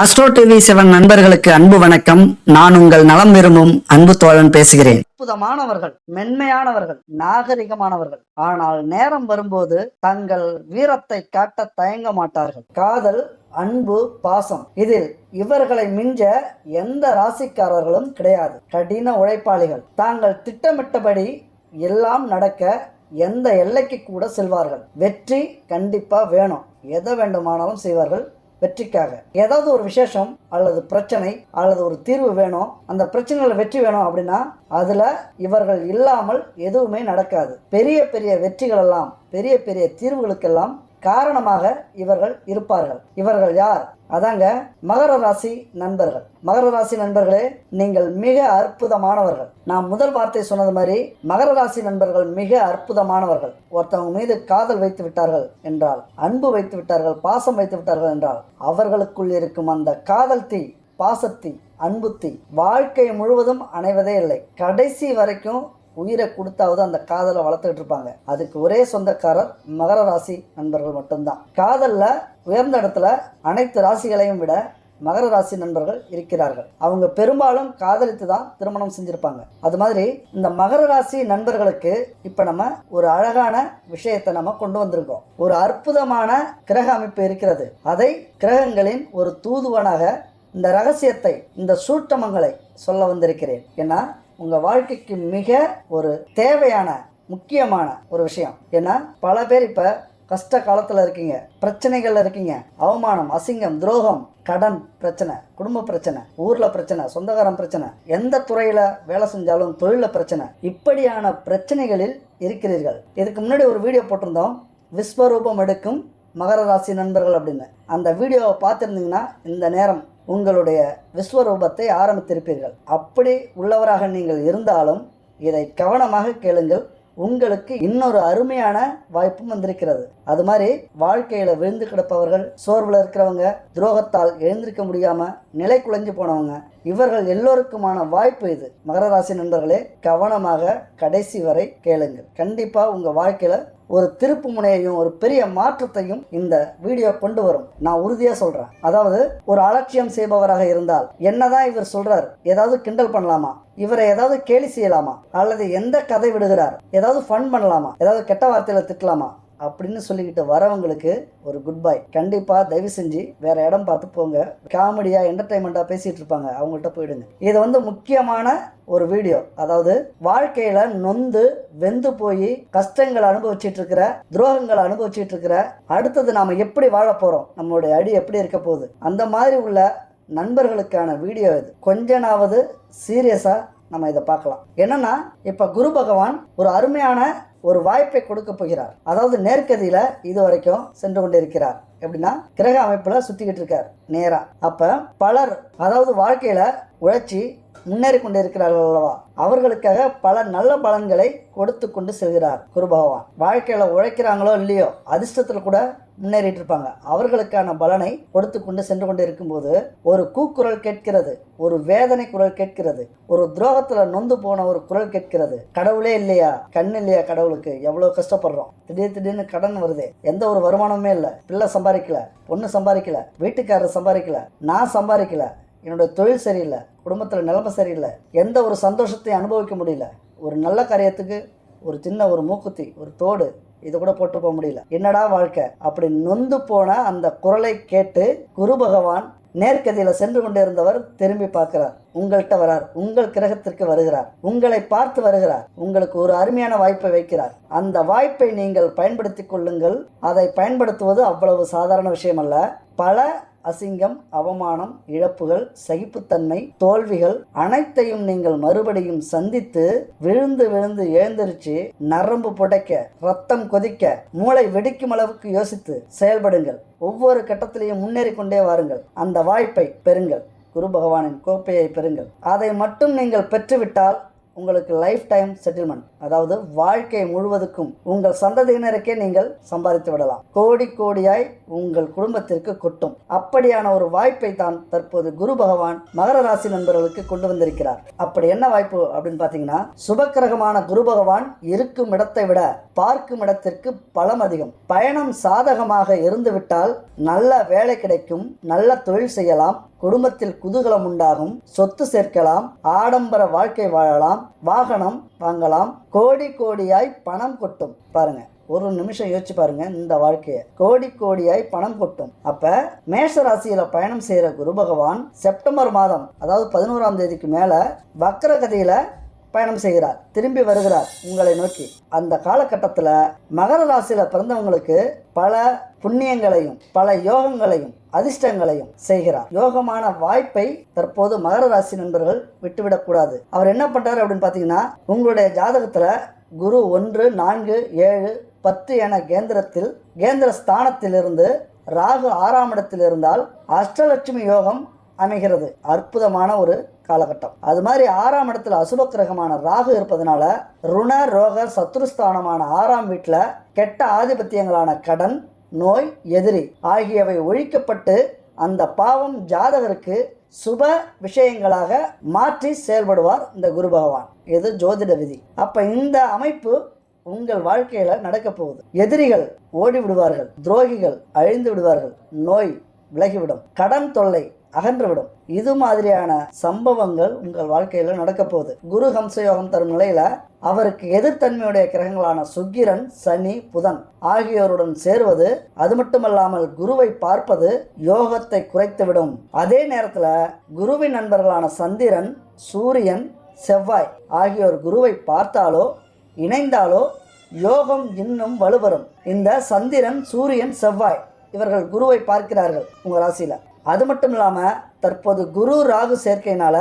Astro TV seven நண்பர்களுக்கு அன்பு வணக்கம். நான் உங்கள் நலம் விரும்பும் அன்பு தோழன் பேசுகிறேன். அற்புதமானவர்கள் மென்மையானவர்கள் நாகரிகமானவர்கள். ஆனால் நேரம் வரும்போது தங்கள் வீரத்தை காட்ட தயங்க மாட்டார்கள். காதல் அன்பு பாசம். இதில் இவர்களை மிஞ்ச எந்த ராசிக்காரர்களும் கிடையாது. கடின உழைப்பாளிகள். தாங்கள் திட்டமிட்டபடி எல்லாம் நடக்க எந்த எல்லைக்கு கூட செல்வார்கள். வெற்றி கண்டிப்பா வேணும். எதை வேண்டுமானாலும் செய்வார்கள். வெற்றிக்காக. ஏதாவது ஒரு விசேஷம் அல்லது பிரச்சனை அல்லது ஒரு தீர்வு வேணும். அந்த பிரச்சனையில் வெற்றி வேணும் அப்படின்னா அதில் இவர்கள் இல்லாமல் எதுவுமே நடக்காது. பெரிய பெரிய வெற்றிகள் எல்லாம் பெரிய பெரிய தீர்வுகளுக்கெல்லாம் காரணமாக இவர்கள் இருப்பார்கள். இவர்கள் யார்? அதாங்க மகர ராசி நண்பர்கள். மகர ராசி நண்பர்களே நீங்கள் மிக அற்புதமானவர்கள். நான் முதல் வார்த்தை சொன்னது மாதிரி மகர ராசி நண்பர்கள் மிக அற்புதமானவர்கள். ஒருத்தவங்க மீது காதல் வைத்து விட்டார்கள் என்றால் அன்பு வைத்து விட்டார்கள் பாசம் வைத்து விட்டார்கள் என்றால் அவர்களுக்குள் இருக்கும் அந்த காதல் தீ பாசத்தீ அன்புத்தி வாழ்க்கை முழுவதும் அணைவதே இல்லை. கடைசி வரைக்கும் உயிரை கொடுத்தாவது அந்த காதலை வளர்த்துக்கிட்டு இருப்பாங்க. அதுக்கு ஒரே சொந்தக்காரர் மகர ராசி நண்பர்கள் மட்டும்தான். காதலில் உயர்ந்த இடத்துல அனைத்து ராசிகளையும் விட மகர ராசி நண்பர்கள் இருக்கிறார்கள். அவங்க பெரும்பாலும் காதலித்து தான் திருமணம் செஞ்சிருப்பாங்க. அது மாதிரி இந்த மகர ராசி நண்பர்களுக்கு இப்போ நம்ம ஒரு அழகான விஷயத்தை நம்ம கொண்டு வந்திருக்கோம். ஒரு அற்புதமான கிரக அமைப்பு இருக்கிறது. அதை கிரகங்களின் ஒரு தூதுவனாக இந்த ரகசியத்தை இந்த சூட்டமங்களை சொல்ல வந்திருக்கிறேன். ஏன்னா உங்கள் வாழ்க்கைக்கு மிக ஒரு தேவையான முக்கியமான ஒரு விஷயம். ஏன்னா பல பேர் இப்போ கஷ்ட காலத்தில் இருக்கீங்க பிரச்சனைகளில் இருக்கீங்க. அவமானம் அசிங்கம் துரோகம் கடன் பிரச்சனை குடும்ப பிரச்சனை ஊரில் பிரச்சனை சொந்தக்காரன் பிரச்சனை எந்த துறையில் வேலை செஞ்சாலும் தொழிலில் பிரச்சனை. இப்படியான பிரச்சனைகளில் இருக்கிறீர்கள். இதுக்கு முன்னாடி ஒரு வீடியோ போட்டிருந்தோம். விஸ்வரூபம் எடுக்கும் மகர ராசி நண்பர்கள் அப்படின்னு. அந்த வீடியோவை பார்த்துருந்தீங்கன்னா இந்த நேரம் உங்களுடைய விஸ்வரூபத்தை ஆரம்பித்திருப்பீர்கள். அப்படி உள்ளவராக நீங்கள் இருந்தாலும் இதை கவனமாக கேளுங்கள். உங்களுக்கு இன்னொரு அருமையான வாய்ப்பும் வந்திருக்கிறது. அது மாதிரி வாழ்க்கையில விழுந்து கிடப்பவர்கள் சோர்வில் இருக்கிறவங்க துரோகத்தால் எழுந்திருக்க முடியாம நிலை குலைஞ்சு போனவங்க இவர்கள் எல்லோருக்குமான வாய்ப்பு இது. மகர ராசி நண்பர்களே கவனமாக கடைசி வரை கேளுங்கள். கண்டிப்பா உங்க வாழ்க்கையில ஒரு திருப்பு முனையையும் ஒரு பெரிய மாற்றத்தையும் இந்த வீடியோ கொண்டு வரும். நான் உறுதியா சொல்றேன். அதாவது ஒரு அலட்சியம் செய்பவராக இருந்தால் என்னதான் இவர் சொல்றார் ஏதாவது கிண்டல் பண்ணலாமா? இவரை ஏதாவது கேலி செய்யலாமா? அல்லது எந்த கதை விடுகிறார் ஏதாவது ஃபன் பண்ணலாமா? ஏதாவது கெட்ட வார்த்தையில திட்டலாமா? அப்படின்னு சொல்லிக்கிட்டு வரவங்களுக்கு ஒரு குட் பாய் கண்டிப்பாக தயவு செஞ்சு வேற இடம் பார்த்து போங்க. காமெடியா என்டர்டைன்மெண்ட்டாக பேசிட்டு இருப்பாங்க. அவங்கள்ட்ட போயிடுங்க. இது வந்து முக்கியமான ஒரு வீடியோ அதாவது வாழ்க்கையில நொந்து வெந்து போய் கஷ்டங்களை அனுபவிச்சிட்டு இருக்கிற துரோகங்களை அனுபவிச்சிட்டு இருக்கிற அடுத்தது நாம எப்படி வாழ போறோம்? நம்மளுடைய அடி எப்படி இருக்க போகுது? அந்த மாதிரி உள்ள நண்பர்களுக்கான வீடியோ இது. கொஞ்சனாவது சீரியஸா நம்ம இதை பார்க்கலாம். என்னன்னா இப்ப குரு பகவான் ஒரு அருமையான ஒரு வாய்ப்பை கொடுக்க போகிறார். அதாவது நேர்கதியில இது வரைக்கும் சென்று கொண்டிருக்கிறார். எப்படின்னா கிரக அமைப்புல சுத்திக்கிட்டு இருக்கார் நேரா. அப்ப பலர் அதாவது வாழ்க்கையில உழைச்சி முன்னேறி கொண்டு இருக்கிறார்கள் அல்லவா? அவர்களுக்காக பல நல்ல பலன்களை கொடுத்து கொண்டு செல்கிறார் குரு பகவான். வாழ்க்கையில உழைக்கிறாங்களோ இல்லையோ அதிர்ஷ்டத்தில் கூட முன்னேறிட்டு இருப்பாங்க அவர்களுக்கான பலனை கொடுத்து கொண்டு சென்று கொண்டு இருக்கும்போது ஒரு கூக்குரல் கேட்கிறது ஒரு வேதனை குரல் கேட்கிறது ஒரு துரோகத்துல நொந்து போன ஒரு குரல் கேட்கிறது. கடவுளே இல்லையா? கண் இல்லையா கடவுளுக்கு? எவ்வளவு கஷ்டப்படுறோம். திடீர் திடீர்னு கடன் வருது. எந்த ஒரு வருமானமுமே இல்லை. பிள்ளை சம்பாதிக்கல பொண்ணு சம்பாதிக்கல வீட்டுக்காரர் சம்பாதிக்கல நான் சம்பாதிக்கல என்னோட தொழில் சரியில்லை குடும்பத்தில் நிலைமை சரியில்லை எந்த ஒரு சந்தோஷத்தையும் அனுபவிக்க முடியல. ஒரு நல்ல காரியத்துக்கு ஒரு சின்ன ஒரு மூக்குத்தி ஒரு தோடு இது கூட போட்டு போக முடியல. என்னடா வாழ்க்கை? அப்படி நொந்து போன அந்த குரலை கேட்டு குரு பகவான் நேர்கதியில சென்று கொண்டிருந்தவர் திரும்பி பார்க்கிறார். உங்கள்கிட்ட வரார். உங்கள் கிரகத்திற்கு வருகிறார். உங்களை பார்த்து வருகிறார். உங்களுக்கு ஒரு அருமையான வாய்ப்பை வைக்கிறார். அந்த வாய்ப்பை நீங்கள் பயன்படுத்திக் கொள்ளுங்கள். அதை பயன்படுத்துவது அவ்வளவு சாதாரண விஷயம் அல்ல பல அசிங்கம் அவமானம் இழப்புகள் சகிப்புத்தன்மை தோல்விகள் அனைத்தையும் நீங்கள் மறுபடியும் சந்தித்து விழுந்து விழுந்து எழுந்திருச்சு நரம்பு புடைக்க ரத்தம் கொதிக்க மூளை வெடிக்கும் அளவுக்கு யோசித்து செயல்படுங்கள். ஒவ்வொரு கட்டத்திலையும் முன்னேறி கொண்டே வாருங்கள். அந்த வாய்ப்பை பெறுங்கள். குரு பகவானின் கோப்பையை பெறுங்கள். அதை மட்டும் நீங்கள் பெற்றுவிட்டால் உங்களுக்கு லைஃப் டைம் செட்டில்மெண்ட் அதாவது வாழ்க்கை முழுவதுக்கும் உங்கள் சந்ததியினருக்கே நீங்கள் சம்பாதித்து விடலாம். கோடி கோடியாய் உங்கள் குடும்பத்திற்கு கொட்டும். அப்படியான ஒரு வாய்ப்பை தான் தற்போது குரு பகவான் மகர ராசி நண்பர்களுக்கு கொண்டு வந்திருக்கிறார். அப்படி என்ன வாய்ப்பு அப்படின்னு பார்த்தீங்கன்னா சுபக்கிரகமான குரு பகவான் இருக்கும் இடத்தை விட பார்க்கும் இடத்திற்கு பலம் அதிகம். பயணம் சாதகமாக இருந்துவிட்டால் நல்ல வேலை கிடைக்கும் நல்ல தொழில் செய்யலாம் குடும்பத்தில் குதூகலம் உண்டாகும் சொத்து சேர்க்கலாம் ஆடம்பர வாழ்க்கை வாழலாம் வாகனம் வாங்கலாம். கோடி கோடியாய் பணம் கொட்டும். பாருங்க ஒரு நிமிஷம் யோசிச்சு பாருங்க இந்த வாழ்க்கையை. கோடி கோடியாய் பணம் கொட்டும். அப்ப மேஷ ராசியில பயணம் செய்யற குரு பகவான் செப்டம்பர் மாதம் அதாவது பதினோராம் தேதிக்கு மேல வக்கரகதியில பயணம் செய்கிறார் திரும்பி வருகிறார் உங்களை நோக்கி. அந்த காலகட்டத்தில் மகர ராசியில் பிறந்தவங்களுக்கு பல புண்ணியங்களையும் பல யோகங்களையும் அதிர்ஷ்டங்களையும் செய்கிறார். யோகமான வாய்ப்பை தற்போது மகர ராசி நண்பர்கள் விட்டுவிடக்கூடாது அவர் என்ன பண்றாரு அப்படின்னு பார்த்தீங்கன்னா உங்களுடைய ஜாதகத்தில் குரு ஒன்று நான்கு ஏழு பத்து என கேந்திரத்தில் கேந்திர ஸ்தானத்திலிருந்து ராகு ஆறாம் இடத்தில் இருந்தால் அஷ்டலட்சுமி யோகம் அமைகிறது. அற்புதமான ஒரு காலகட்டம். அது மாதிரி ஆறாம் இடத்துல அசுப கிரகமான ராகு இருப்பதனால ருண ரோக சத்ருஸ்தானமான ஆறாம் வீட்டில் கெட்ட ஆதிபத்தியங்களான கடன் நோய் எதிரி ஆகியவை ஒழிக்கப்பட்டு அந்த பாவம் ஜாதகருக்கு சுப விஷயங்களாக மாற்றி செயல்படுவார் இந்த குரு பகவான். இது ஜோதிட விதி. அப்ப இந்த அமைப்பு உங்கள் வாழ்க்கையில நடக்க போகுது. எதிரிகள் ஓடி விடுவார்கள் துரோகிகள் அழிந்து விடுவார்கள் நோய் விலகிவிடும். கடன் தொல்லை அகன்றுவிடும். இது மாதிரியான சம்பவங்கள் உங்கள் வாழ்க்கையில் நடக்க போகுது. குரு ஹம்சயோகம் தரும் நிலையில அவருக்கு எதிர்த்தன்மையுடைய கிரகங்களான சுக்கிரன் சனி புதன் ஆகியோருடன் சேருவது அது மட்டுமல்லாமல் குருவை பார்ப்பது யோகத்தை குறைத்துவிடும். அதே நேரத்தில் குருவின் நண்பர்களான சந்திரன் சூரியன் செவ்வாய் ஆகியோர் குருவை பார்த்தாலோ இணைந்தாலோ யோகம் இன்னும் வலுவரும் இந்த சந்திரன் சூரியன் செவ்வாய் இவர்கள் குருவை பார்க்கிறார்கள் உங்கள் ராசியில். அது மட்டும் இல்லாமல் தற்போது குரு ராகு சேர்க்கையினால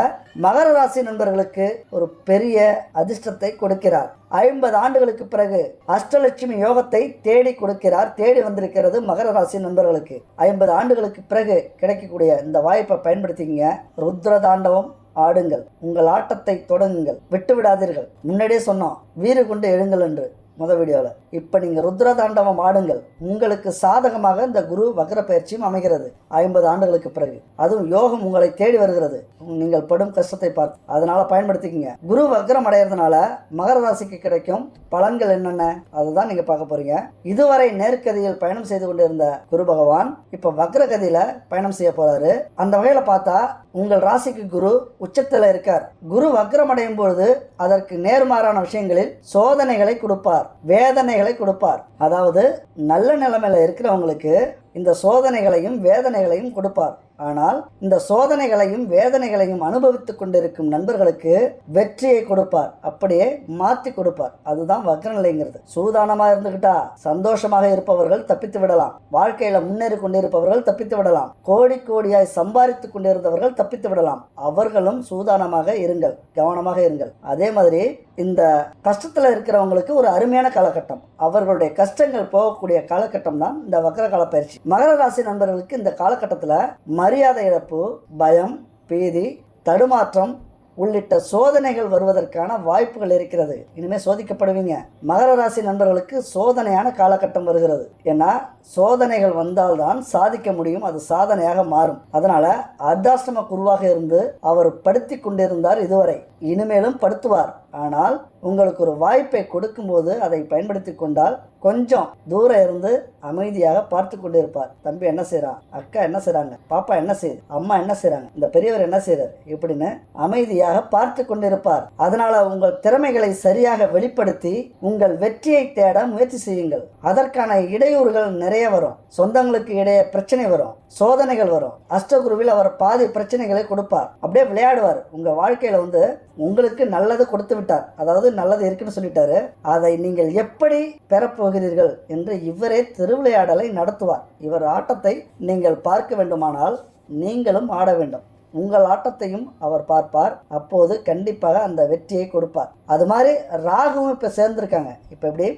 மகர ராசி நண்பர்களுக்கு ஒரு பெரிய அதிர்ஷ்டத்தை கொடுக்கிறார். ஐம்பது ஆண்டுகளுக்கு பிறகு அஷ்டலட்சுமி யோகத்தை தேடி கொடுக்கிறார் தேடி வந்திருக்கிறது மகர ராசி நண்பர்களுக்கு. ஐம்பது ஆண்டுகளுக்கு பிறகு கிடைக்கக்கூடிய இந்த வாய்ப்பை பயன்படுத்திங்க ருத்ர தாண்டவம் ஆடுங்கள். உங்கள் ஆட்டத்தை தொடங்குங்கள். விட்டு விடாதீர்கள் முன்னாடியே சொன்னோம் வீறு கொண்டு எழுங்கள் என்று. முத வீடியோவில் இப்போ நீங்கள் ருத்ர தாண்டவம் ஆடுங்கள். உங்களுக்கு சாதகமாக இந்த குரு வக்ர பயிற்சியும் அமைகிறது. ஐம்பது ஆண்டுகளுக்கு பிறகு. அதுவும் யோகம் உங்களை தேடி வருகிறது. நீங்கள் படும் கஷ்டத்தை பார்த்து. அதனால பயன்படுத்திக்கங்க. குரு வக்ரம் அடையிறதுனால மகர ராசிக்கு கிடைக்கும் பலன்கள் என்னென்ன? அதுதான் நீங்கள் பார்க்க போறீங்க. இதுவரை நேர்கதியில் பயணம் செய்து கொண்டிருந்த குரு பகவான் இப்போ வக்ரகதியில பயணம் செய்ய போறாரு. அந்த வகையில் பார்த்தா உங்கள் ராசிக்கு குரு உச்சத்தில் இருக்கார். குரு வக்ரம் அடையும் பொழுது அதற்கு நேர்மாறான விஷயங்களில் சோதனைகளை கொடுப்பார். வேதனைகளை கொடுப்பார். அதாவது நல்ல நிலைமையில இருக்கிறவங்களுக்கு இந்த சோதனைகளையும் வேதனைகளையும் கொடுப்பார். ஆனால் இந்த சோதனைகளையும் வேதனைகளையும் அனுபவித்துக் கொண்டிருக்கும் நண்பர்களுக்கு வெற்றியை கொடுப்பார். அப்படியே மாற்றி கொடுப்பார். அதுதான் வக்ரநிலைங்கிறது. சூதானமாக இருந்துகிட்டா சந்தோஷமாக இருப்பவர்கள் தப்பித்து விடலாம். வாழ்க்கையில முன்னேறி கொண்டிருப்பவர்கள் தப்பித்து விடலாம். கோடி கோடியாய் சம்பாதித்துக் கொண்டிருந்தவர்கள் தப்பித்து விடலாம். அவர்களும் சூதானமாக இருங்கள். கவனமாக இருங்கள். அதே மாதிரி இந்த கஷ்டத்துல இருக்கிறவங்களுக்கு ஒரு அருமையான காலகட்டம். அவர்களுடைய கஷ்டங்கள் போகக்கூடிய காலகட்டம் தான் இந்த வக்ரகால பயிற்சி. மகர ராசி நண்பர்களுக்கு இந்த காலகட்டத்தில் மரியாதை இழப்பு பயம் பீதி தடுமாற்றம் உள்ளிட்ட சோதனைகள் வருவதற்கான வாய்ப்புகள் இருக்கிறது. இனிமேல் சோதிக்கப்படுவீங்க. மகர ராசி நண்பர்களுக்கு சோதனையான காலகட்டம் வருகிறது. ஏன்னா சோதனைகள் வந்தால்தான் சாதிக்க முடியும். அது சாதனையாக மாறும். அதனால அர்த்தாஷ்டம குருவாக இருந்து அவர் படுத்தி கொண்டிருந்தார் இதுவரை. இனிமேலும் படுத்துவார். ஆனால் உங்களுக்கு ஒரு வாய்ப்பை கொடுக்கும்போது அதை பயன்படுத்தி கொண்டால் கொஞ்சம் தூரம் இருந்து அமைதியாக பார்த்து கொண்டு இருப்பார் தம்பி என்ன செய்கிறான் அக்கா என்ன செய்கிறாங்க பாப்பா என்ன செய்யுது அம்மா என்ன செய்கிறாங்க இந்த பெரியவர் என்ன செய்கிறார் இப்படின்னு அமைதியாக பார்த்து கொண்டிருப்பார். அதனால உங்கள் திறமைகளை சரியாக வெளிப்படுத்தி உங்கள் வெற்றியை தேட முயற்சி செய்யுங்கள். அதற்கான இடையூறுகள் நிறைய வரும். சொந்தங்களுக்கு இடையே பிரச்சனை வரும். சோதனைகள் வரும். அஷ்டகுருவில் அவர் பாதி பிரச்சனைகளை கொடுப்பார். அப்படியே விளையாடுவார். உங்க வாழ்க்கையில வந்து உங்களுக்கு நல்லது கொடுத்து விட்டார். அதாவது நல்லது இருக்குன்னு சொல்லிட்டாரு. அதை நீங்கள் எப்படி பெறப்போகிறீர்கள் என்று இவரே திருவிளையாடலை நடத்துவார். இவர் ஆட்டத்தை நீங்கள் பார்க்க வேண்டுமானால் நீங்களும் ஆட வேண்டும். உங்கள் ஆட்டத்தையும் அவர் பார்ப்பார். அப்போது கண்டிப்பாக அந்த வெற்றியை கொடுப்பார். அது மாதிரி ராகுவும் இப்போ சேர்ந்துருக்காங்க. இப்போ எப்படி?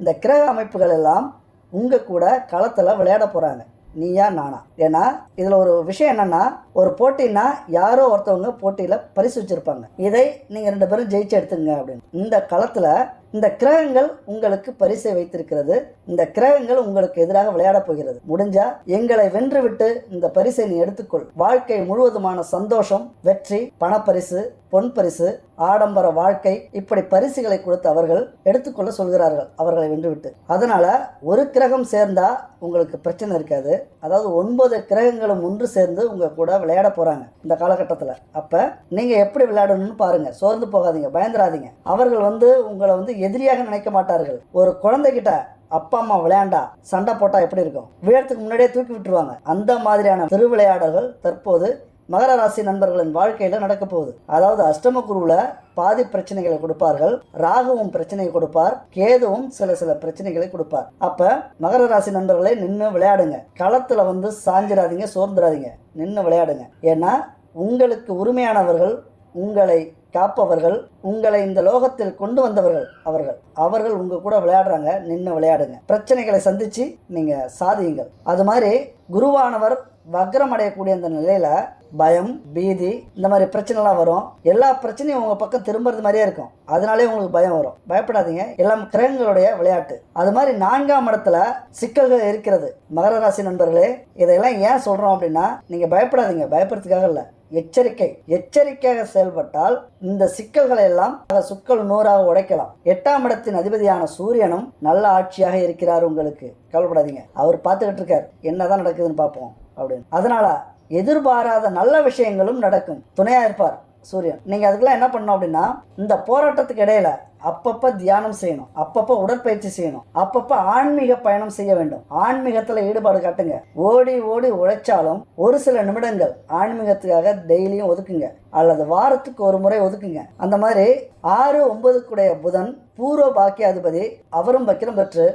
இந்த கிரக அமைப்புகள் எல்லாம் உங்கள் கூட களத்தில் விளையாட போகிறாங்க நீயா நானா? ஏன்னா இதில் ஒரு விஷயம் என்னன்னா ஒரு போட்டின்னா யாரோ ஒருத்தவங்க போட்டியில் பரிசு வச்சுருப்பாங்க. இதை நீங்கள் ரெண்டு பேரும் ஜெயிச்சு எடுத்துங்க அப்படின்னு. இந்த களத்தில் இந்த கிரகங்கள் உங்களுக்கு பரிசை வைத்திருக்கிறது. இந்த கிரகங்கள் உங்களுக்கு எதிராக விளையாடப் போகிறது. முடிஞ்சா எங்களை வென்றுவிட்டு இந்த பரிசை நீ எடுத்துக்கொள். வாழ்க்கை முழுவதுமான சந்தோஷம் வெற்றி பணப்பரிசு பொன் பரிசு ஆடம்பர வாழ்க்கை இப்படி பரிசுகளை கொடுத்து அவர்கள் எடுத்துக்கொள்ள சொல்கிறார்கள். அவர்களை வென்றுவிட்டு. அதனால ஒரு கிரகம் சேர்ந்தா உங்களுக்கு பிரச்சனை இருக்காது. அதாவது ஒன்பது கிரகங்களும் ஒன்று சேர்ந்து உங்க கூட விளையாட போறாங்க இந்த காலகட்டத்தில். அப்ப நீங்க எப்படி விளையாடணும்னு பாருங்க. சோர்ந்து போகாதீங்க. பயந்துராதீங்க. அவர்கள் வந்து உங்களை வந்து எதிரியாக நினைக்க மாட்டார்கள். ஒரு குழந்தைகிட்ட அப்பா அம்மா விளையாண்டா சண்டை போட்டா எப்படி இருக்கும்? விழத்துக்கு முன்னாடியே தூக்கி விட்டுருவாங்க. அந்த மாதிரியான திருவிளையாடல்கள் தற்போது மகர ராசி நண்பர்களின் வாழ்க்கையில நடக்க போகுது. அதாவது அஷ்டம குருவில் பாதி பிரச்சனைகளை கொடுப்பார்கள். ராகுவும் பிரச்சனையை கொடுப்பார். கேதுவும் சில சில பிரச்சனைகளை கொடுப்பார். அப்ப மகர ராசி நண்பர்களை நின்று விளையாடுங்க. களத்துல வந்து சாஞ்சிராதீங்க சோர்ந்துடாதீங்க நின்று விளையாடுங்க. ஏன்னா உங்களுக்கு உரிமையானவர்கள் உங்களை காப்பவர்கள் உங்களை இந்த லோகத்தில் கொண்டு வந்தவர்கள் அவர்கள். அவர்கள் உங்க கூட விளையாடுறாங்க நின்று விளையாடுங்க. பிரச்சனைகளை சந்திச்சு நீங்க சாதியுங்கள். அது மாதிரி குருவானவர் வக்ரம் அடையக்கூடிய அந்த நிலையில பயம் பீதி இந்த மாதிரி பிரச்சனைலாம் வரும். எல்லா பிரச்சனையும் உங்க பக்கம் திரும்புறது மாதிரியே இருக்கும். அதனாலே உங்களுக்கு பயம் வரும். பயப்படாதீங்க. எல்லாம் கிரகங்களுடைய விளையாட்டு. அது மாதிரி நான்காம் இடத்துல சிக்கல்கள் இருக்கிறது. மகர ராசி நண்பர்களே இதையெல்லாம் ஏன் சொல்றோம் அப்படின்னா நீங்க பயப்படாதீங்க. பயப்படுறதுக்காக இல்லை. எச்சரிக்கை. எச்சரிக்கையாக செயல்பட்டால் இந்த சிக்கல்களை எல்லாம் சுக்கல் நூறாக உடைக்கலாம். எட்டாம் இடத்தின் அதிபதியான சூரியனும் நல்ல ஆட்சியாக இருக்கிறார் உங்களுக்கு. கவலைப்படாதீங்க. அவர் பார்த்துக்கிட்டு இருக்கார். என்னதான் நடக்குதுன்னு பார்ப்போம் அப்படின்னு. அதனால எதிர்பாராத நல்ல விஷயங்களும் நடக்கும். துணையா இருப்பார். சூரியன் நீங்கள் அதுக்கெல்லாம் என்ன பண்ணணும் அப்படின்னா இந்த போராட்டத்துக்கு இடையில அப்பப்போ தியானம் செய்யணும். அப்பப்போ உடற்பயிற்சி செய்யணும். அப்பப்போ ஆன்மீக பயணம் செய்ய வேண்டும். ஆன்மீகத்தில் ஈடுபாடு காட்டுங்க. ஓடி ஓடி உழைச்சாலும் ஒரு சில நிமிடங்கள் ஆன்மீகத்துக்காக டெய்லியும் ஒதுக்குங்க. அல்லது வாரத்துக்கு ஒரு முறை ஒதுக்குங்க. அந்த மாதிரி ஆறு ஒன்பதுக்குடைய புதன் பூர்வ பாக்கியாதிபதி அவரும் பக்கிரம் பெற்று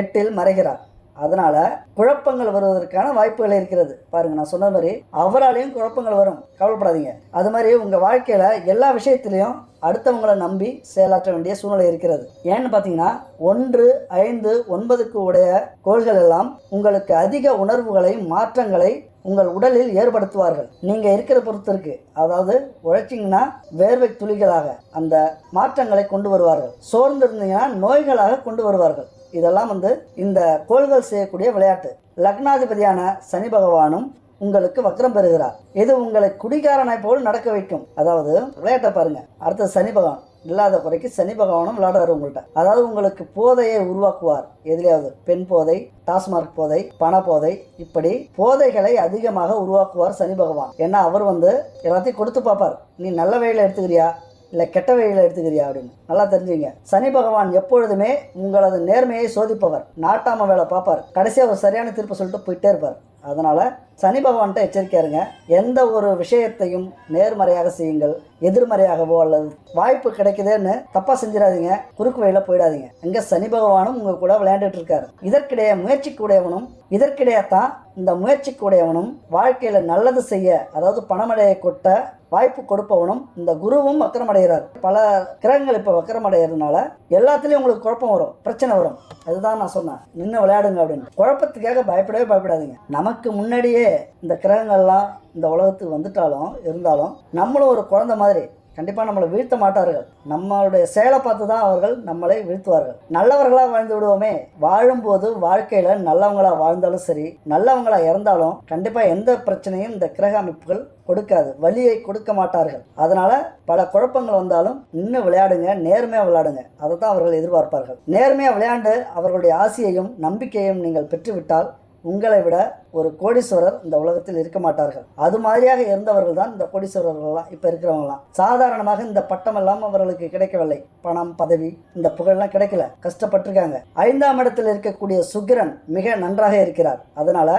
எட்டில் மறைகிறார். அதனால குழப்பங்கள் வருவதற்கான வாய்ப்புகள் இருக்கிறது. பாருங்க நான் சொன்ன மாதிரி அவராலையும் குழப்பங்கள் வரும். கவலைப்படாதீங்க. அது மாதிரி உங்க வாழ்க்கையில எல்லா விஷயத்திலையும் அடுத்தவங்களை நம்பி செயலாற்ற வேண்டிய சூழ்நிலை இருக்கிறது. ஏன்னு பார்த்தீங்கன்னா ஒன்று ஐந்து ஒன்பதுக்கு உடைய கோள்கள் எல்லாம் உங்களுக்கு அதிக உணர்வுகளை மாற்றங்களை உங்கள் உடலில் ஏற்படுத்துவார்கள். நீங்கள் இருக்கிற பொறுத்து இருக்கு அதாவது உழைச்சிங்கன்னா வேர்வை துளிகளாக அந்த மாற்றங்களை கொண்டு வருவார்கள். சோர்ந்து இருந்தீங்கன்னா நோய்களாக கொண்டு வருவார்கள். இதெல்லாம் வந்து இந்த கோள்கள் செய்யக்கூடிய விளையாட்டு. லக்னாதிபதியான சனி பகவானும் உங்களுக்கு வக்ரம் பெறுகிறார். இது உங்களை குடிகாரனை போல் நடக்க வைக்கும். அதாவது விளையாட்டை பாருங்க. அடுத்த சனி பகவான். இல்லாத குறைக்கு சனி பகவானும் விளையாடுறாரு உங்கள்கிட்ட அதாவது உங்களுக்கு போதையை உருவாக்குவார். எதிலையாவது பெண் போதை டாஸ்மார்க் போதை பண போதை இப்படி போதைகளை அதிகமாக உருவாக்குவார் சனி பகவான். ஏன்னா அவர் வந்து எல்லாத்தையும் கொடுத்து பார்ப்பார். நீ நல்ல வழியில் எடுத்துக்கிறியா? இல்லை கெட்ட வழியில் எடுத்துக்கிறியா அப்படின்னு. நல்லா தெரிஞ்சுங்க. சனி பகவான் எப்பொழுதுமே உங்களது நேர்மையை சோதிப்பவர். நாட்டாம வேலை பார்ப்பார். கடைசியாக ஒரு சரியான தீர்ப்பு சொல்லிட்டு போயிட்டே இருப்பார். அதனால் சனி பகவான்கிட்ட எச்சரிக்கையா இருங்க. எந்த ஒரு விஷயத்தையும் நேர்மறையாக செய்யுங்கள். எதிர்மறையாகவோ அல்லது வாய்ப்பு கிடைக்குதுன்னு தப்பாக செஞ்சிடாதீங்க. குறுக்கு வழியில் போயிடாதீங்க. இங்கே சனி பகவானும் உங்கள் கூட விளையாண்டுட்டு இருக்காரு. இதற்கிடையே முயற்சிக்குடையவனும் இதற்கிடையே தான் இந்த முயற்சிக்குடையவனும் வாழ்க்கையில் நல்லது செய்ய அதாவது பணமடையை கொட்ட வாய்ப்பு கொடுப்பவனும் இந்த குருவும் வக்கரமடைகிறார். பல கிரகங்கள் இப்போ வக்கரமடைகிறதுனால எல்லாத்துலேயும் உங்களுக்கு குழப்பம் வரும். பிரச்சனை வரும். அதுதான் நான் சொன்னேன். நின்று விளையாடுங்க அப்படின்னு. குழப்பத்துக்காக பயப்படவே பயப்படாதீங்க. நமக்கு நமக்கு முன்னாடியே இந்த கிரகங்கள்லாம் இந்த உலகத்துக்கு வந்துட்டாலும் இருந்தாலும் நம்மளும் ஒரு குழந்தை மாதிரி கண்டிப்பாக நம்மளை வீழ்த்த மாட்டார்கள். நம்மளுடைய செயலை பார்த்து தான் அவர்கள் நம்மளை வீழ்த்துவார்கள். நல்லவர்களாக வாழ்ந்து விடுவோமே. வாழும்போது வாழ்க்கையில் நல்லவங்களாக வாழ்ந்தாலும் சரி நல்லவங்களாக இறந்தாலும் கண்டிப்பாக எந்த பிரச்சனையும் இந்த கிரக அமைப்புகள் கொடுக்காது. வழியை கொடுக்க மாட்டார்கள். அதனால பல குழப்பங்கள் வந்தாலும் இன்னும் விளையாடுங்க நேர்மையாக விளையாடுங்க. அதை தான் அவர்கள் எதிர்பார்ப்பார்கள். நேர்மையாக விளையாண்டு அவர்களுடைய ஆசையையும் நம்பிக்கையும் நீங்கள் பெற்றுவிட்டால் உங்களை விட ஒரு கோடீஸ்வரர் இந்த உலகத்தில் இருக்க மாட்டார்கள். அது மாதிரியாக இருந்தவர்கள் தான் இந்த கோடீஸ்வரர்கள்லாம் இப்போ இருக்கிறவங்களாம் சாதாரணமாக இந்த பட்டம் எல்லாம் அவர்களுக்கு கிடைக்கவில்லை. பணம் பதவி இந்த புகழெல்லாம் கிடைக்கல. கஷ்டப்பட்டிருக்காங்க. ஐந்தாம் இடத்தில் இருக்கக்கூடிய சுக்கிரன் மிக நன்றாக இருக்கிறார். அதனால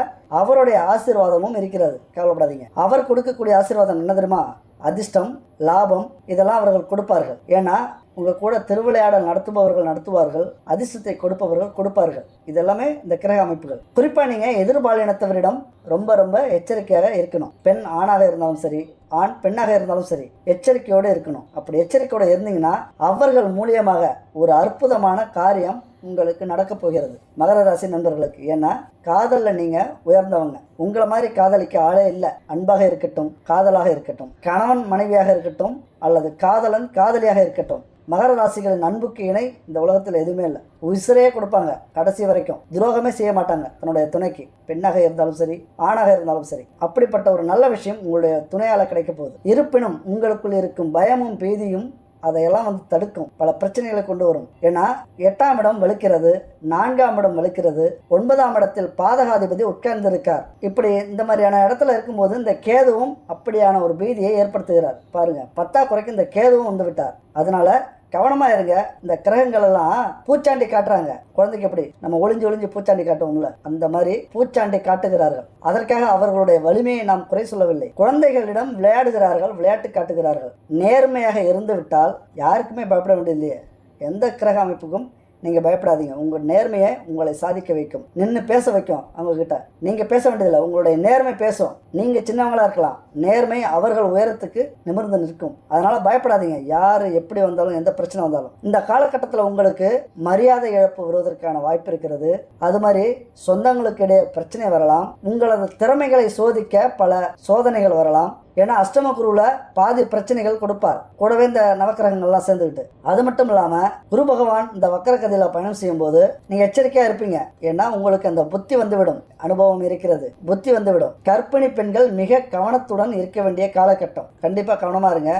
அவருடைய ஆசீர்வாதமும் இருக்கிறது. கவலைப்படாதீங்க. அவர் கொடுக்கக்கூடிய ஆசீர்வாதம் என்ன தெரியுமா? அதிர்ஷ்டம் லாபம் இதெல்லாம் அவர்கள் கொடுப்பார்கள். ஏன்னா உங்கள் கூட திருவிளையாடல் நடத்துபவர்கள் நடத்துவார்கள் அதிர்ஷ்டத்தை கொடுப்பவர்கள் கொடுப்பார்கள். இதெல்லாமே இந்த கிரக அமைப்புகள். குறிப்பாக நீங்கள் எதிர்பாலினத்தவரிடம் ரொம்ப ரொம்ப எச்சரிக்கையாக இருக்கணும். பெண் ஆணாக இருந்தாலும் சரி ஆண் பெண்ணாக இருந்தாலும் சரி எச்சரிக்கையோடு இருக்கணும். அப்படி எச்சரிக்கையோடு இருந்தீங்கன்னா அவர்கள் மூலியமாக ஒரு அற்புதமான காரியம் உங்களுக்கு நடக்க போகிறது. மகர ராசி நண்பர்களுக்கு. ஏன்னா காதலில் நீங்கள் உயர்ந்தவங்க. உங்களை மாதிரி காதலிக்க ஆளே இல்லை. அன்பாக இருக்கட்டும் காதலாக இருக்கட்டும் கணவன் மனைவியாக இருக்கட்டும் அல்லது காதலன் காதலியாக இருக்கட்டும் மகர ராசிகளின் அன்புக்கு இணை இந்த உலகத்தில் எதுவுமே இல்லை. உசிரே கொடுப்பாங்க கடைசி வரைக்கும். துரோகமே செய்ய மாட்டாங்க தன்னுடைய துணைக்கு. பெண்ணாக இருந்தாலும் சரி ஆணாக இருந்தாலும் சரி. அப்படிப்பட்ட ஒரு நல்ல விஷயம் உங்களுடைய துணையால் கிடைக்கும் கிடைக்க போகுது இருப்பினும் உங்களுக்குள் இருக்கும் பயமும் பீதியும் அதையெல்லாம் வந்து தடுக்கும். பல பிரச்சனைகளை கொண்டு வரும். ஏன்னா எட்டாம் இடம் வலுக்கிறது நான்காம் இடம் வலுக்கிறது ஒன்பதாம் இடத்தில் பாதகாதிபதி உட்கார்ந்து இருக்கார் இப்படி இந்த மாதிரியான இடத்துல இருக்கும்போது இந்த கேதுவும் அப்படியான ஒரு பீதியை ஏற்படுத்துகிறார். பாருங்க பத்தா குறைக்கு இந்த கேதுவும் வந்து விட்டார் அதனால கவனமா இருங்க. இந்த கிரகங்கள் எல்லாம் பூச்சாண்டி காட்டுறாங்க. குழந்தைக்கு எப்படி? நம்ம ஒளிஞ்சு ஒளிஞ்சு பூச்சாண்டி காட்டுவோம்ல. அந்த மாதிரி பூச்சாண்டி காட்டுகிறார்கள். அதற்காக அவர்களுடைய வலிமையை நாம் குறை சொல்லவில்லை. குழந்தைகளிடம் விளையாடுகிறார்கள் விளையாட்டு காட்டுகிறார்கள். நேர்மையாக இருந்து விட்டால் யாருக்குமே பயப்பட வேண்டியதில்லையே. எந்த கிரக அமைப்புக்கும் நீங்கள் பயப்படாதீங்க. உங்கள் நேர்மையை உங்களை சாதிக்க வைக்கும். நின்று பேச வைக்கும் அவங்கக்கிட்ட நீங்கள் பேச வேண்டியதில்லை. உங்களுடைய நேர்மை பேசும். நீங்கள் சின்னவங்களாக இருக்கலாம். நேர்மை அவர்கள் உயரத்துக்கு நிமிர்ந்து நிற்கும். அதனால் பயப்படாதீங்க. யார் எப்படி வந்தாலும் எந்த பிரச்சனை வந்தாலும். இந்த காலகட்டத்தில் உங்களுக்கு மரியாதை இழப்பு வருவதற்கான வாய்ப்பு இருக்கிறது. அது மாதிரி சொந்தங்களுக்கு இடையே பிரச்சனை வரலாம். உங்களது திறமைகளை சோதிக்க பல சோதனைகள் வரலாம். ஏன்னா அஷ்டம குருவில் பாதி பிரச்சனைகள் கொடுப்பார். கூடவே இந்த நவக்கிரகங்கள்லாம் சேர்ந்துக்கிட்டு அது மட்டும் இல்லாமல் குரு பகவான் இந்த வக்கர கதையில் பயணம் செய்யும்போது நீங்கள் எச்சரிக்கையாக இருப்பீங்க. ஏன்னா உங்களுக்கு அந்த புத்தி வந்துவிடும். அனுபவம் இருக்கிறது. புத்தி வந்துவிடும். கர்ப்பிணி பெண்கள் மிக கவனத்துடன் இருக்க வேண்டிய காலகட்டம். கண்டிப்பாக கவனமாக இருங்க.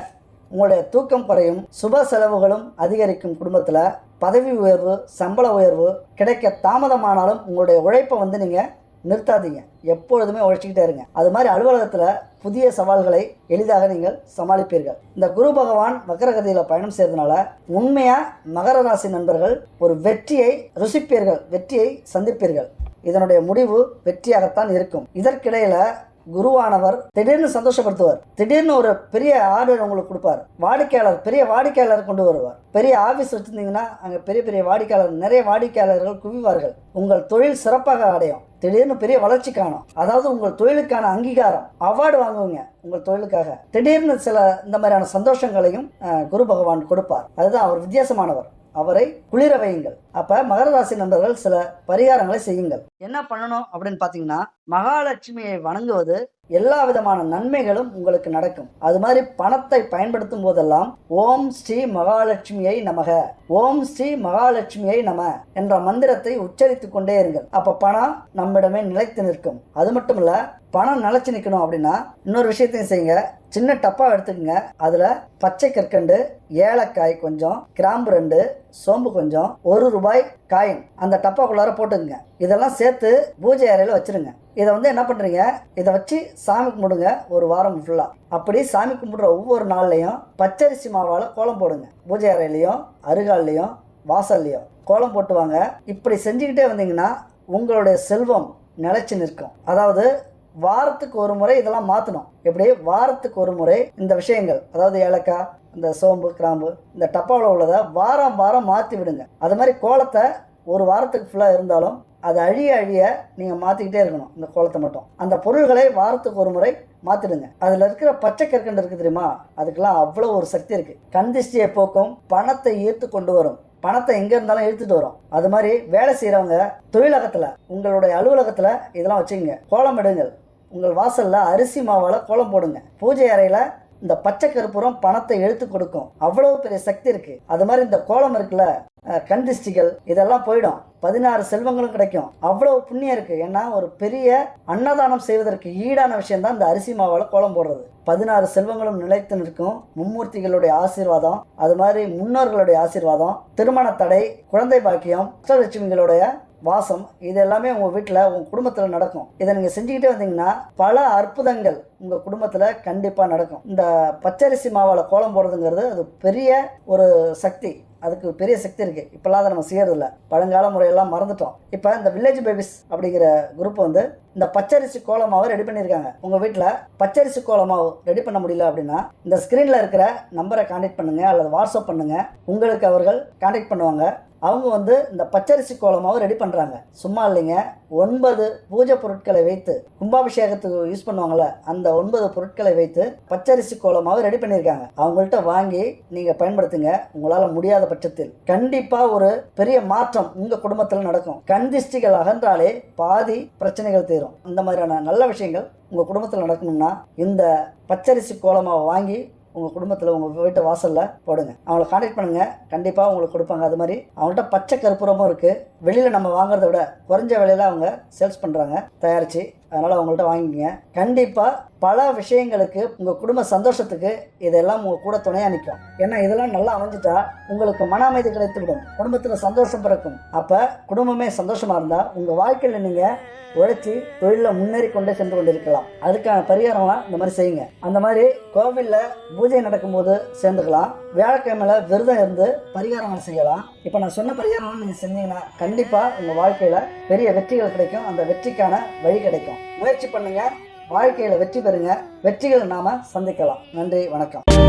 உங்களுடைய தூக்கம் குறையும். சுப செலவுகளும் அதிகரிக்கும் குடும்பத்தில். பதவி உயர்வு சம்பள உயர்வு கிடைக்க தாமதமானாலும் உங்களுடைய உழைப்பை வந்து நீங்கள் நிறுத்தாதீங்க. எப்பொழுதுமே உழைச்சிக்கிட்டே இருங்க. அது மாதிரி அலுவலகத்தில் புதிய சவால்களை எளிதாக நீங்கள் சமாளிப்பீர்கள். இந்த குரு பகவான் வக்கரகதியில் பயணம் செய்யறதுனால உண்மையாக மகர ராசி நண்பர்கள் ஒரு வெற்றியை ருசிப்பீர்கள் வெற்றியை சந்திப்பீர்கள். இதனுடைய முடிவு வெற்றியாகத்தான் இருக்கும். இதற்கிடையில் குருவானவர் திடீர்னு சந்தோஷப்படுத்துவார். திடீர்னு ஒரு பெரிய ஆர்டர் உங்களுக்கு கொடுப்பார். வாடிக்கையாளர் பெரிய வாடிக்கையாளர் கொண்டு வருவார். பெரிய ஆஃபீஸ் வச்சுருந்தீங்கன்னா அங்கே பெரிய பெரிய வாடிக்கையாளர் நிறைய வாடிக்கையாளர்கள் குவிவார்கள். உங்கள் தொழில் சிறப்பாக அடையும். திடீர்னு பெரிய வளர்ச்சி காணும். அதாவது உங்கள் தொழிலுக்கான அங்கீகாரம். அவார்டு வாங்குவீங்க உங்கள் தொழிலுக்காக. திடீர்னு சில இந்த மாதிரியான சந்தோஷங்களையும் குரு பகவான் கொடுப்பார். அதுதான் அவர் வித்தியாசமானவர். அவரை குளிர வையுங்கள். அப்ப மகர ராசி நண்பர்கள் சில பரிகாரங்களை செய்யுங்கள். என்ன பண்ணணும் அப்படின்னு பாத்தீங்கன்னா மகாலட்சுமியை வணங்குவது எல்லா விதமான நன்மைகளும் உங்களுக்கு நடக்கும். அது மாதிரி பணத்தை பயன்படுத்தும் போதெல்லாம் ஓம் ஸ்ரீ மகாலட்சுமியை நமக. ஓம் ஸ்ரீ மகாலட்சுமியை நம என்ற மந்திரத்தை உச்சரித்துக் கொண்டே இருங்கள். அப்ப பணம் நம்மிடமே நிலைத்து நிற்கும். அது மட்டும் இல்ல பணம் நிலச்சி நிற்கணும் அப்படின்னா இன்னொரு விஷயத்தையும் செய்யுங்க. சின்ன டப்பா எடுத்துக்கோங்க. அதில் பச்சை கற்கண்டு ஏலக்காய் கொஞ்சம் கிராம்பு ரெண்டு சோம்பு கொஞ்சம் ஒரு ரூபாய் காயின் அந்த டப்பாக்குள்ளார போட்டுக்குங்க. இதெல்லாம் சேர்த்து பூஜை அறையில் வச்சிருங்க. இதை வந்து என்ன பண்ணுறீங்க இதை வச்சு சாமி கும்பிடுங்க ஒரு வாரம் ஃபுல்லாக அப்படி சாமி கும்பிடுற ஒவ்வொரு நாள்லையும் பச்சரிசி மாவால் கோலம் போடுங்க. பூஜை அறையிலையும் அருகால்லையும் வாசல்லையும் கோலம் போட்டு வாங்க. இப்படி செஞ்சுக்கிட்டே வந்தீங்கன்னா உங்களுடைய செல்வம் நிலச்சி நிற்கும். அதாவது வாரத்துக்கு ஒரு முறை இதெல்லாம் மாற்றணும் எப்படி வாரத்துக்கு ஒரு முறை இந்த விஷயங்கள் அதாவது ஏலக்காய் இந்த சோம்பு கிராம்பு இந்த டப்பாவில் உள்ளதை வாரம் வாரம் மாற்றி விடுங்க. அது மாதிரி கோலத்தை ஒரு வாரத்துக்கு ஃபுல்லாக இருந்தாலும் அது அழிய அழிய நீங்கள் மாற்றிக்கிட்டே இருக்கணும் இந்த கோலத்தை மட்டும். அந்த பொருள்களை வாரத்துக்கு ஒரு முறை மாற்றிடுங்க அதில் இருக்கிற பச்சை கற்கண்டு இருக்குது தெரியுமா? அதுக்கெல்லாம் அவ்வளோ ஒரு சக்தி இருக்குது கண்திஷ்டியை போக்கும் பணத்தை ஈர்த்து கொண்டு வரும். பணத்தை எங்கே இருந்தாலும் இழுத்துட்டு வரும். அது மாதிரி வேலை செய்கிறவங்க தொழிலகத்தில் உங்களுடைய அலுவலகத்தில் இதெல்லாம் வச்சுக்கோங்க. கோலம் இடுங்கள் உங்கள் வாசல்ல அரிசி மாவால் கோலம் போடுங்க. பூஜை அறையில் இந்த பச்சை கருப்புறம் பணத்தை எழுத்து கொடுக்கும். அவ்வளவு பெரிய சக்தி இருக்கு. அது மாதிரி இந்த கோலம் இருக்குல்ல கண் திஷ்டிகள் இதெல்லாம் போயிடும். பதினாறு செல்வங்களும் கிடைக்கும். அவ்வளவு புண்ணியம் இருக்கு. ஏன்னா ஒரு பெரிய அன்னதானம் செய்வதற்கு ஈடான விஷயம் தான் இந்த அரிசி மாவால் கோலம் போடுறது. பதினாறு செல்வங்களும் நிலைத்து நிற்கும். மும்மூர்த்திகளுடைய ஆசீர்வாதம் அது மாதிரி முன்னோர்களுடைய ஆசீர்வாதம் திருமண தடை குழந்தை பாக்கியம் அஷ்டலட்சுமிகளுடைய வாசம் இது எல்லாமே உங்கள் வீட்டில் உங்கள் குடும்பத்தில் நடக்கும். இதை நீங்கள் செஞ்சுக்கிட்டே வந்தீங்கன்னா பல அற்புதங்கள் உங்கள் குடும்பத்தில் கண்டிப்பாக நடக்கும். இந்த பச்சரிசி மாவால் கோலம் போடுறதுங்கிறது அது பெரிய ஒரு சக்தி. அதுக்கு பெரிய சக்தி இருக்குது இப்போல்லாம் அதை நம்ம செய்யறதில்ல. பழங்கால முறையெல்லாம் மறந்துட்டோம். இப்போ இந்த வில்லேஜ் பேபிஸ் அப்படிங்கிற குரூப் வந்து இந்த பச்சரிசி கோலமாவை ரெடி பண்ணியிருக்காங்க. உங்கள் வீட்டில் பச்சரிசி கோலமாவு ரெடி பண்ண முடியல அப்படின்னா இந்த ஸ்க்ரீனில் இருக்கிற நம்பரை காண்டாக்ட் பண்ணுங்கள் அல்லது வாட்ஸ்அப் பண்ணுங்கள் உங்களுக்கு அவர்கள் காண்டாக்ட் பண்ணுவாங்க. அவங்க வந்து இந்த பச்சரிசி கோலமாவை ரெடி பண்ணுறாங்க சும்மா இல்லைங்க. ஒன்பது பூஜை பொருட்களை வைத்து கும்பாபிஷேகத்துக்கு யூஸ் பண்ணுவாங்கள்ல அந்த ஒன்பது பொருட்களை வைத்து பச்சரிசி கோலமாவை ரெடி பண்ணியிருக்காங்க. அவங்கள்ட்ட வாங்கி நீங்கள் பயன்படுத்துங்க. உங்களால் முடியாத பட்சத்தில். கண்டிப்பாக ஒரு பெரிய மாற்றம் உங்கள் குடும்பத்தில் நடக்கும். கண் திஷ்டிகள் அகன்றாலே பாதி பிரச்சனைகள் தீரும். இந்த மாதிரியான நல்ல விஷயங்கள் உங்கள் குடும்பத்தில் நடக்கணும்னா இந்த பச்சரிசி கோலமாக வாங்கி உங்கள் குடும்பத்தில் உங்கள் வீட்டு வாசலில் போடுங்க. அவங்கள காண்டாக்ட் பண்ணுங்கள் கண்டிப்பாக உங்களுக்கு கொடுப்பாங்க. அது மாதிரி அவங்கள்ட்ட பச்சை கற்பூரமும் இருக்குது வெளியில் நம்ம வாங்குறத விட குறைஞ்ச விலையில அவங்க சேல்ஸ் பண்ணுறாங்க தயாரித்து அதனால் அவங்கள்ட்ட வாங்கிக்கங்க. கண்டிப்பாக பல விஷயங்களுக்கு உங்கள் குடும்ப சந்தோஷத்துக்கு இதெல்லாம் உங்கள் கூட துணையாக நிற்கும் ஏன்னா இதெல்லாம் நல்லா அமைஞ்சிட்டா உங்களுக்கு மன அமைதி கிடைத்துவிடும் குடும்பத்தில் சந்தோஷம் பிறக்கும். அப்போ குடும்பமே சந்தோஷமாக இருந்தால் உங்கள் வாழ்க்கையில் நீங்கள் உழைச்சி தொழிலில் முன்னேறி கொண்டே சென்று கொண்டிருக்கலாம். அதுக்கான பரிகாரம்லாம் இந்த மாதிரி செய்யுங்க. அந்த மாதிரி கோவிலில் பூஜை நடக்கும்போது சேர்ந்துக்கலாம். வியாழக்கிழமையில் விரதம் இருந்து பரிகாரங்கள் செய்யலாம். இப்போ நான் சொன்ன பரிகாரம் நீங்கள் செஞ்சீங்கன்னா கண்டிப்பாக உங்கள் வாழ்க்கையில் பெரிய வெற்றிகள் கிடைக்கும். அந்த வெற்றிக்கான வழி கிடைக்கும். முயற்சி பண்ணுங்க. வாழ்க்கையில் வெற்றி பெறுங்க. வெற்றிகளை நாம சந்திக்கலாம். நன்றி வணக்கம்.